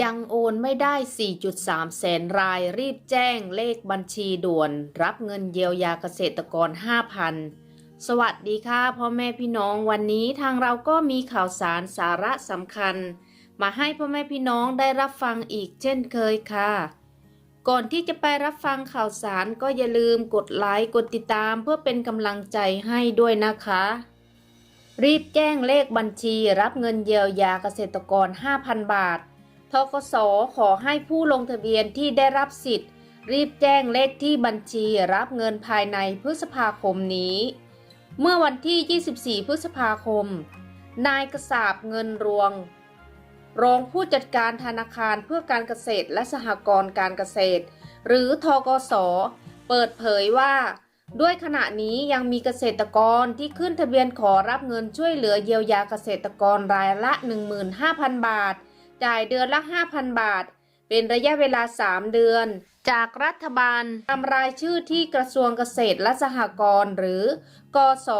ยังโอนไม่ได้ 4.3 แสนราย รีบแจ้งเลขบัญชีด่วน รับเงินเยียวยาเกษตรกร 5,000 สวัสดีค่ะพ่อแม่พี่น้องวันนี้ทางเราก็มีข่าวสารสาระสำคัญ มาให้พ่อแม่พี่น้องได้รับฟังอีกเช่นเคยค่ะ ก่อนที่จะไปรับฟังข่าวสารก็อย่าลืมกดไลค์กดติดตามเพื่อเป็นกำลังใจให้ด้วยนะคะ รีบแจ้งเลขบัญชี รับเงินเยียวยาเกษตรกร 5,000 บาท ทกสขอให้ผู้ลงทะเบียนที่ได้รับสิทธิ์ รีบแจ้งเลขที่บัญชีรับเงินภายในพฤษภาคมนี้ เมื่อวันที่ 24 พฤษภาคม นายกษาบเงินรวง รองผู้จัดการธนาคารเพื่อการเกษตรและสหกรณ์การเกษตร หรือทกส เปิดเผยว่า ด้วยขณะนี้ยังมีเกษตรกรที่ขึ้นทะเบียนขอรับเงินช่วยเหลือเยียวยาเกษตรกรรายละ 15,000 บาท จ่ายเดือนละ 5,000 บาท เป็นระยะเวลา 3 เดือน จากรัฐบาลตามรายชื่อที่กระทรวงเกษตรและสหกรณ์หรือกส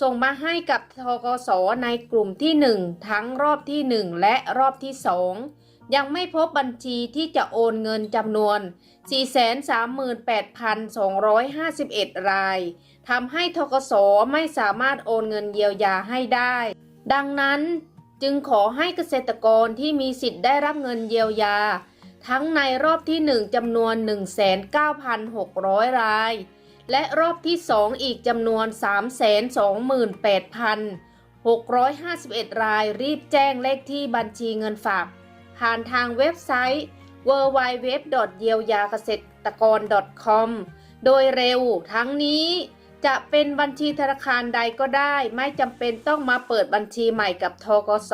ส่งมาให้กับทกสในกลุ่มที่ 1 ทั้งรอบที่ 1 และรอบที่ 2 ยังไม่พบบัญชีที่จะโอนเงินจำนวน 438,251 รายทำให้ทกสไม่สามารถโอนเงินเยียวยาให้ได้ ดังนั้น จึงขอให้เกษตรกรที่มีสิทธิ์ได้รับเงินเยียวยา ทั้งในรอบที่ 1จำนวน 19,600 ราย และรอบที่ 2 อีกจำนวน 328,651 รายรีบแจ้งเลขที่บัญชีเงินฝาก ผ่านทางเว็บไซต์ w w w เยียวยาเกษตรกร .com โดยเร็วทั้งนี้ จะเป็นบัญชีธนาคารใดก็ได้ ไม่จำเป็นต้องมาเปิดบัญชีใหม่กับทกส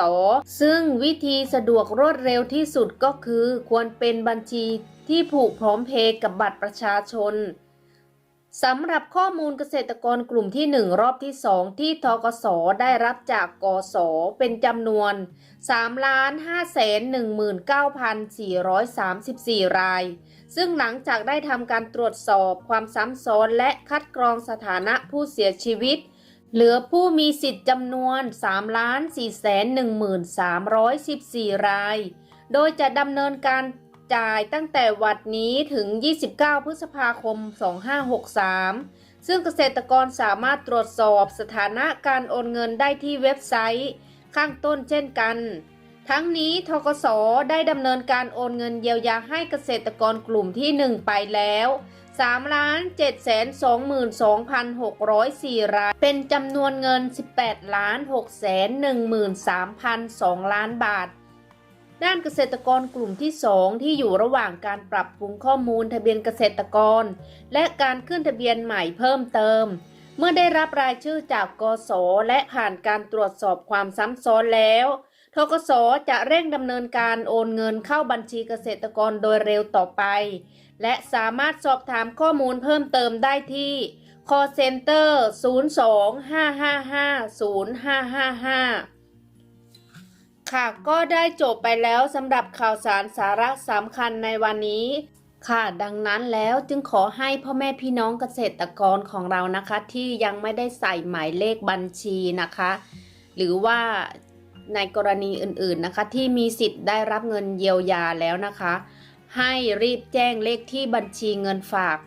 ซึ่งวิธีสะดวกรวดเร็วที่สุดก็คือ ควรเป็นบัญชีที่ผูกพร้อมเพย์กับบัตรประชาชน สำหรับข้อมูลเกษตรกรกลุ่มที่ 1 รอบที่ 2 ที่ทกสได้รับจากกสเป็นจำนวน 3,519,434 ราย ซึ่งหลังจากได้ทำการตรวจสอบความซ้ำซ้อนและคัดกรองสถานะผู้เสียชีวิต เหลือผู้มีสิทธิ์จำนวน 3,413,314 ราย โดยจะดำเนินการ จ่ายตั้งแต่วัดนี้ถึง 29 พฤษภาคม 2563 ซึ่งเกษตรกรสามารถตรวจสอบสถานะการโอนเงินได้ที่เว็บไซต์ข้างต้นเช่นกัน ทั้งนี้ทกสได้ดำเนินการโอนเงินเยียวยาให้เกษตรกรกลุ่มที่ 1 ไปแล้ว3 7 2 2 6 0 4ราย เป็นจำนวนเงิน 18 6 1 3 2ล้านบาท ด้านเกษตรกรกลุ่มที่ 2 ที่อยู่ระหว่างการปรับปรุงข้อมูลทะเบียนเกษตรกร และการขึ้นทะเบียนใหม่เพิ่มเติม เมื่อได้รับรายชื่อจากกสและผ่านการตรวจสอบความซ้ำซ้อนแล้วทกสจะเร่งดำเนินการโอนเงินเข้าบัญชีเกษตรกรโดยเร็วต่อไป และสามารถสอบถามข้อมูลเพิ่มเติมได้ที่ call center 02-555-0555 ค่ะก็ได้จบไปแล้วสำหรับข่าวสารสาระสำคัญในวันนี้ ค่ะดังนั้นแล้วจึงขอให้พ่อแม่พี่น้องเกษตรกรของเรานะคะ ที่ยังไม่ได้ใส่หมายเลขบัญชีนะคะ หรือว่าในกรณีอื่นๆนะคะ ที่มีสิทธิ์ได้รับเงินเยียวยาแล้วนะคะ ให้รีบแจ้งเลขที่บัญชีเงินฝาก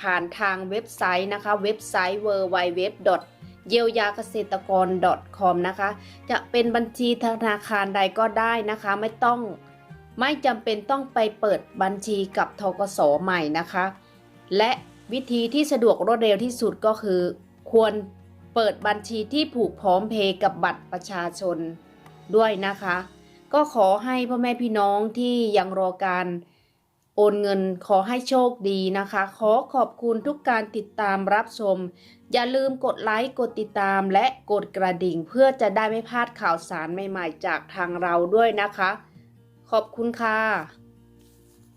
ผ่านทางเว็บไซต์นะคะ เว็บไซต์ www เยียวยาเกษตรกร .com นะคะ จะเป็นบัญชีธนาคารใดก็ได้นะคะ ไม่ต้องไม่จำเป็นต้องไปเปิดบัญชีกับทกสใหม่นะคะ และวิธีที่สะดวกรวดเร็วที่สุดก็คือ ควรเปิดบัญชีที่ผูกพร้อมเพย์กับบัตรประชาชนด้วยนะคะ ก็ขอให้พ่อแม่พี่น้องที่ยังรอการ โอนเงินขอให้โชคดีนะคะ ขอขอบคุณทุกการติดตามรับชม อย่าลืมกดไลค์กดติดตามและกดกระดิ่ง เพื่อจะได้ไม่พลาดข่าวสารใหม่ๆ จากทางเราด้วยนะคะ ขอบคุณค่ะ